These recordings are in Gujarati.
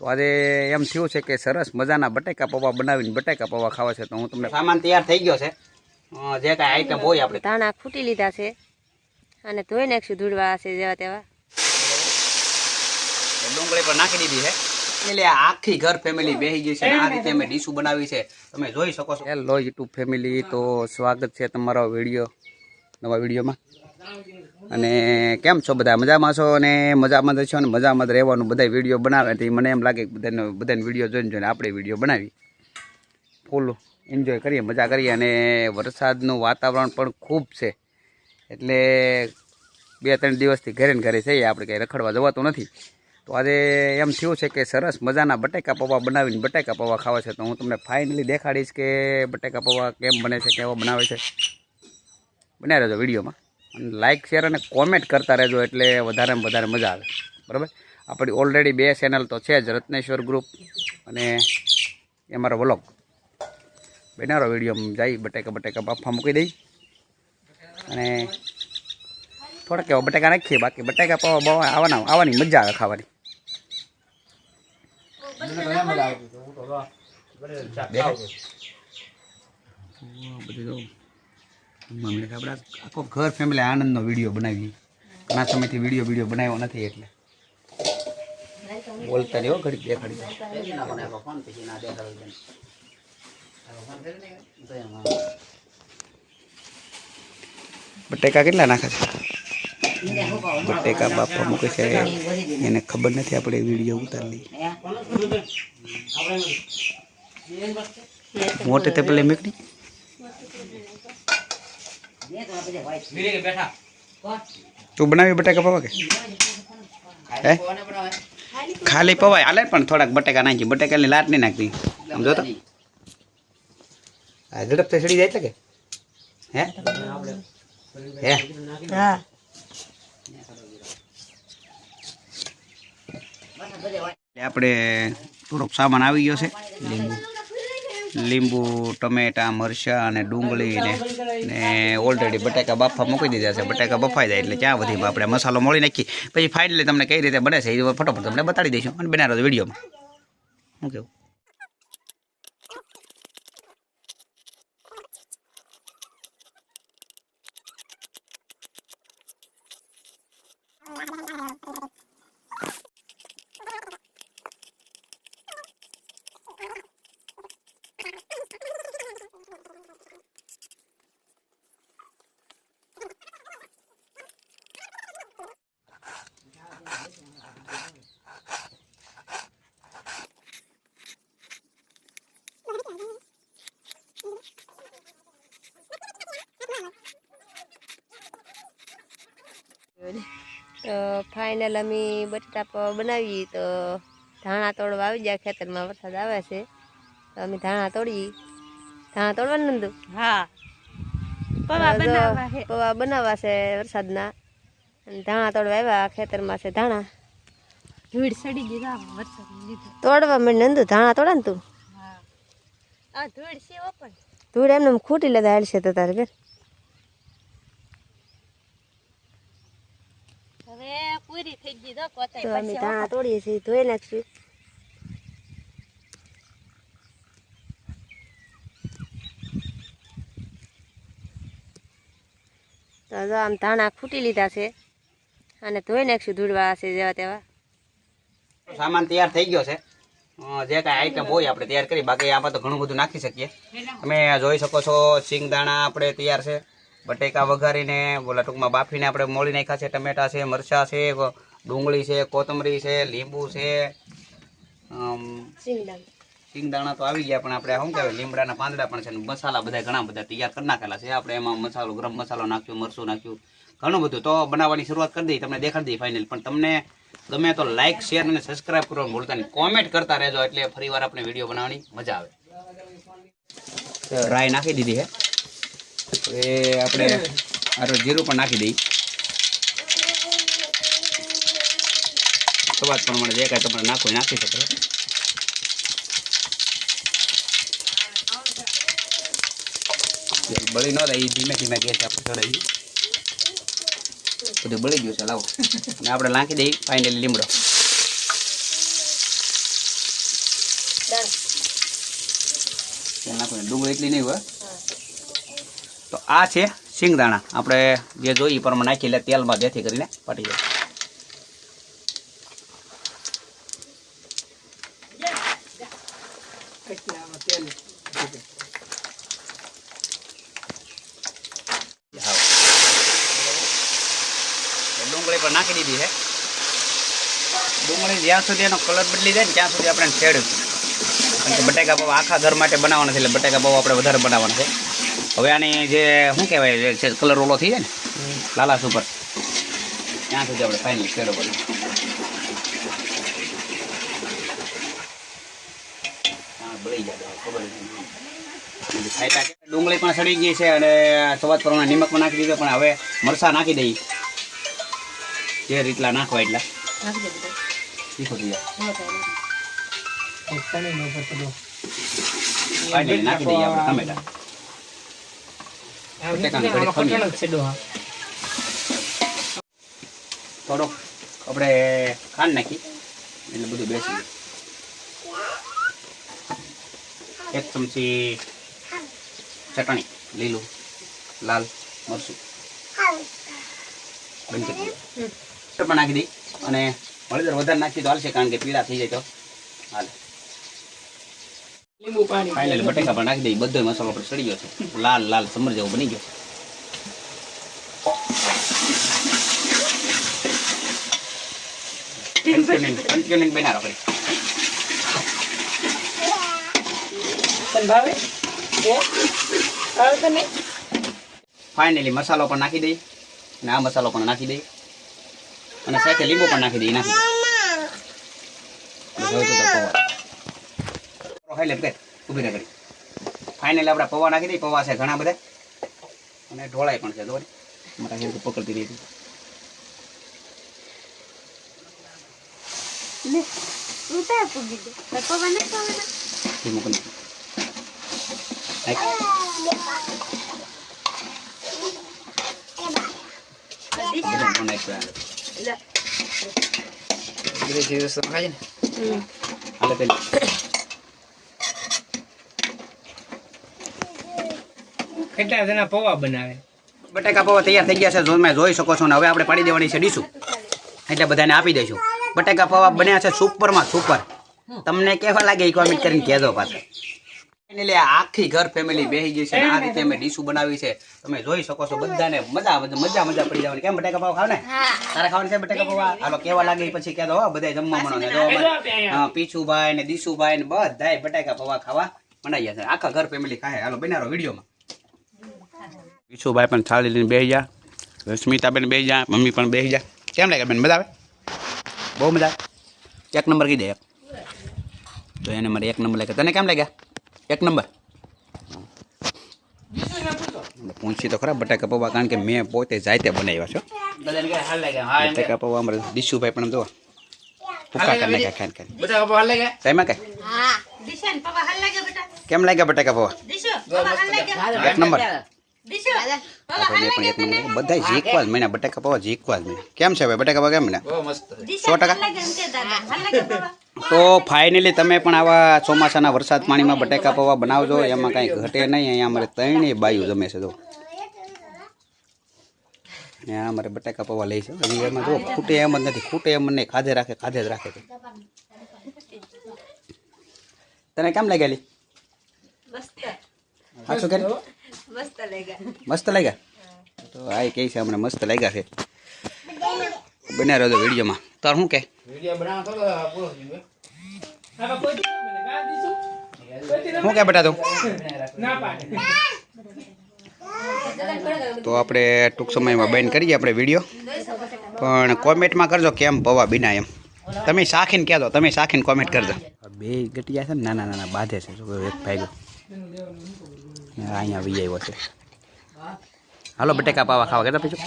તો આજે એમ થયું છે કે સરસ મજાના બટાકા પૌવા બનાવીને બટાકા પૌવા ખાવા છે તો હું તમને સામાન તૈયાર થઈ ગયો છે. જે કાંઈ આઈટમ હોય આપણે. ધાણા ખૂટી લીધા છે અને ધોઈ નાખશું ધૂળવા છે જેવા તેવા. ડુંગળી પર નાખી દીધી છે. એટલે આખી ઘર ફેમિલી બેસી ગઈ છે આ રીતે અમે ડીશું બનાવી છે. તમે જોઈ શકો છો. હેલો યુટ્યુબ ફેમિલી તો સ્વાગત છે તમારો વીડિયો નવા વિડીયોમાં અને કેમ છો બધા? મજામાં છો? અને મજામાં છો? અને મજામાં રહેવાનું? બધા વીડિયો બનાવે તો મને એમ લાગે કે બધાને બધાને વીડિયો જોઈને જોઈને આપણે વીડિયો બનાવી. ફૂલ એન્જોય કરીએ, મજા કરીએ. અને વરસાદનું વાતાવરણ પણ ખૂબ છે. એટલે બે ત્રણ દિવસથી ઘરે ને ઘરે છે આપણે કંઈ રખડવા જવાતું નથી. તો આજે એમ થયું છે કે સરસ મજાના બટેકા પૌવા બનાવીને બટાકા પૌવા ખાવા છે. તો હું તમને ફાઇનલી દેખાડીશ કે બટાકા પૌવા કેમ બને છે, કેવો બનાવે છે. બનાવી રહેજો વિડીયોમાં. અને લાઇક શેર અને કોમેન્ટ કરતા રહેજો એટલે વધારે ને વધારે મજા આવે. બરાબર? આપણી ઓલરેડી બે ચેનલ તો છે જ રત્નેશ્વર ગ્રુપ અને એ મારો વ્લોગ બનારો વિડીયોમાં જાય બટાકા બટાકા બાફા મૂકી દઈ. અને થોડાક એવા બટાકા નાખીએ બાકી બટાકા પાવા બવા આવવાના આવવાની મજા આવે ખાવાની. બધું. મમ્મી આપણે આખો ઘર ફેમિલી આનંદનો વીડિયો બનાવીએ. ઘણા સમયથી વીડિયો વીડિયો બનાવ્યો નથી એટલે. બોલતા રહ્યો ઘડી દેખાડી બટેકા કેટલા નાખે છે? બટેકા બાપા મૂકે છે. એને ખબર નથી આપણે વીડિયો ઉતારી મોટે તે પેલે મેકડી તું બનાવી બટાકા પવા કે? હે? ખાલી પવાય હાલે પણ થોડાક બટાકા નાખી બટાકાની લાટ નહીં નાખતી આમ જો તો આ ઝડપથી સડી જાય છે કે? હે? હે? હા. એટલે આપણે થોડોક સામાન આવી ગયો છે. લીંબુ. લીંબુ, ટમેટા, મરચાં અને ડુંગળી ને ઓલરેડી બટાકા બાફા મૂકી દીધા છે. બટાકા બફાઈ જાય એટલે ક્યાં બધી આપણે મસાલો મોળી નાખી પછી ફાઇનલી તમને કઈ રીતે બને છે એ ફટોફટ તમને બતાડી દઈશું. અને બનાવો છો વિડીયોમાં. શું કેવું તો ફાઇનલ અમે બટાટા બનાવીએ બનાવી તો ધાણા તોડવા આવી ગયા ખેતરમાં વરસાદ આવે છે. તો અમે ધાણા તોડી ધાણા તોડવાનું નંદુ હા. પવા બનાવવા પૌવા બનાવવા છે વરસાદના. અને ધાણા તોડવા આવ્યા ખેતરમાં છે ધાણા. ધૂળ સડી ગયા વરસાદ તોડવા મેં નંદુ ધાણા તોડા ને તું? ધૂળ એમને ખૂટી લેતા હાલશે તો તારે બેન પૂરી થઈ ગઈ તો કોતાઈ તો અમે પછી ધાણા તોડીએ છીએ ધોઈ નાખશું. તો જો આમ ધાણા ખૂટી લીધા છે અને ધોઈ નાખશું ધૂળવા છે જેવા તેવા. સામાન તૈયાર થઈ ગયો છે. જે કાંઈ આઈટમ હોય આપણે તૈયાર કરી બાકી આમાં તો ઘણું બધું નાખી શકીએ. તમે જોઈ શકો છો સિંગદાણા આપણે તૈયાર છે. બટેકા વઘારીને બોલા ટૂંકમાં બાફીને આપણે મોળી નાખ્યા છે ટમેટા છે મરચાં છે ડુંગળી છે કોથમરી છે લીંબુ છે સિંગદાણા. તો આવી ગયા પણ આપણે શું કહેવાય લીમડાના પાંદડા પણ છે મસાલા બધા ઘણા બધા તૈયાર કરી નાખેલા છે. આપણે એમાં મસાલો ગરમ મસાલો નાખ્યો મરચું નાખ્યું ઘણું બધું. તો બનાવવાની શરૂઆત કરી દઈએ તમને દેખાડી દઈ ફાઇનલ પણ તમને ગમે તો લાઇક શેર અને સબસ્ક્રાઇબ કરવાનું ભૂલતા નહીં. કોમેન્ટ કરતા રહેજો એટલે ફરીવાર આપણે વીડિયો બનાવવાની મજા આવે. રાય નાખી દીધી છે હવે આપણે આરો જીરું પણ નાખી દઈએ સ્વાદ પ્રમાણે જે કાંઈ તમારે નાખવું નાખી શકો. બળી ન રહી એ ધીમે ધીમે ગેસ આપણે ચડાવી બધું બળી ગયું છે લાવો. અને આપણે નાખી દઈએ ફાઇનલી લીમડો. નાખો ડુંગળી એટલી નહીં હોય. તો આ છે સિંગદાણા આપણે જે જોઈએ પણ નાખી લે, તેલમાં જેથી કરીને પટી જાય. ડુંગળી પર નાખી દીધી છે. ડુંગળી જ્યાં સુધી એનો કલર બદલી જાય ને ત્યાં સુધી આપણે છેડ્યું. કારણ કે બટાકા પૌવા આખા ઘર માટે બનાવવાના છે, એટલે બટાકા પૌવા આપણે વધારે બનાવવાના છે. હવે આની જે શું કહેવાય જે કલર ઓલો થઈ જાય ને લાલાસ ઉપર. ત્યાં સુધી આપણે ફાઇનલ છેડો બધું બળી જાય ખબર ડુંગળી પણ સડી ગઈ છે અને સવાજ પ્રમાણે નિમક પણ નાખી દીધો પણ હવે મરસા નાખી દઈએ. જે રીતલા નાખવા એટલા. તીખું થઈ જાય. નાખી દઈએ આપણે ટમેટા. થોડોક આપણે ખાંડ નાખી. એટલે બધું બેસી એક ચમચી ચટણી લીલું લાલ મરચું. બંધ કરી પણ નાખી દઈ અને હળદર વધારે નાખી તો હાલશે કારણ કે પીળા થઈ જાય તો. હાલે. ફાઇનલી બટેકા પણ નાખી દઈએ. બધો મસાલો પર સડી ગયો છે. લાલ લાલ સમર જેવો બની ગયો. બના રાખો ફાઇનલી મસાલો પણ નાખી દઈ અને આ મસાલો પણ નાખી દઈ અને સાથે લીંબુ પણ નાખી દઈ નાખી દઈ હવે તો તો પૌવા. ખાઈ લે કે ઊભી રહે ઘડી. ફાઇનલી આપણે પૌવા નાખી દઈ પૌવા છે ઘણા બધા. અને ઢોળાય પણ છે જો મારા પકડતી રહી હતી મૂકી પણ હાલે પેલી. કેટલા જણા પૌવા બનાવે? બટાકા પૌવા તૈયાર થઈ ગયા છે તમે જોઈ શકો છો ને, હવે આપણે પાડી દેવાની છે ડીશું. એટલે બધાને આપી દઈશું બટાકા પૌવા બન્યા છે સુપરમાં, સુપર. તમને કેવા લાગે એ કોમેન્ટ કરીને કહેજો પાછા. એટલે આખી ઘર ફેમિલી બેસી ગઈ છે આ રીતે અમે ડીશું બનાવી છે. તમે જોઈ શકો છો, બધાને મજા મજા મજા પડી જવાની. કેમ, બટાકા પાવ ખાવ ને તારે ખાવાની છે બટાકા પાવા? હાલો, કેવા લાગે પછી કહેતો હો બધા જમવા મળો ને પીછુભાઈ ને દીશુભાઈ ને બધાય બટાકા પૌવા ખાવા મનાઈ છે. આખા ઘર ફેમિલી ખાય. હાલો, બનારો વિડીયોમાં. વિશુભાઈ પણ થાળી લઈને બેસી જા. રશ્મિતાબેન બેસી જા મમ્મી પણ બેસી જા. કેમ લાગે બેન મજા આવે? બહુ મજા આવે. એક નંબર કઈ દે એક. તો એને મારે એક નંબર લાગે તને કેમ લાગ્યા? એક નંબર. પૂછી તો ખરા બટાકા પૌવા. કારણ કે મેં પોતે જાતે બનાવ્યા છો બટાકા પૌવા અમારે દીશુભાઈ પણ જો ભૂકા કરી નાખ્યા ખાઈને ખાઈને. બધા પૌવા હાલે ગયા સાહેબ કઈ? દિશાન પપ્પા હાલ લાગે બેટા. કેમ લાગ્યા બટાકા પૌવા? દિશો પપ્પા હાલ લાગે એક નંબર. બધા જીકવા જ મહિના બટાકા પૌવા જીકવા જ મહિના કેમ છે ભાઈ બટાકા પૌવા કેમ મહિના બહુ ટકા. તો ફાઇનલી તમે પણ આવા ચોમાસાના વરસાદ પાણીમાં બટાકા પૌવા બનાવજો એમાં કાંઈ ઘટે નહીં. અહીંયા અમારે ત્રણેય બાયું જમે છે તો અહીંયા અમારે બટાકા પૌવા લઈ છે. હજી એમાં જો ખૂટે એમ જ નથી ખૂટે એમ જ નહીં. ખાધે રાખે ખાધે જ રાખે છે. તને કેમ લાગેલી મસ્ત. સાચું કે મસ્ત લાગ્યા. મસ્ત લાગ્યા? તો આ કહે છે હમણાં મસ્ત લાગ્યા છે. બન્યા રહ્યો વિડીયોમાં. તાર શું કે વિડિયો બનાવો તો પૂરો થઈ ગયો. શું કે બેટા તું? તો આપણે ટૂંક સમયમાં બેન કરીએ આપણે વીડિયો. પણ કોમેન્ટમાં કરજો કેમ પવા બિના એમ. તમે શાખીને કહેજો તમે શાખીને કોમેન્ટ કરજો. બે ગટિયા છે ને નાના નાના બાંધે છે. એક ભાઈ અહીંયા વી આવ્યો છે. હાલો બટેકા પાવા ખાવા કેતા પીછું?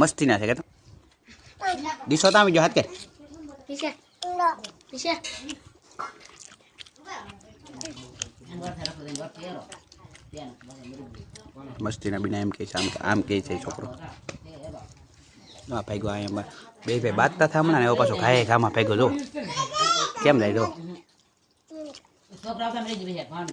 મસ્તી ના છે કેતા? ડીશો તો આવી જો હાથ કે મસ્તીના બીના એમ કહે છે આમ આમ કહે છે છોકરો. હા ગયો અહીંયા બે ભાઈ બાતતા થા હમણાં ને એવો પાછો ઘાએ ઘામાં ગયો જો. કેમ જાય જો છોકરાઓ તમે રહી ગયા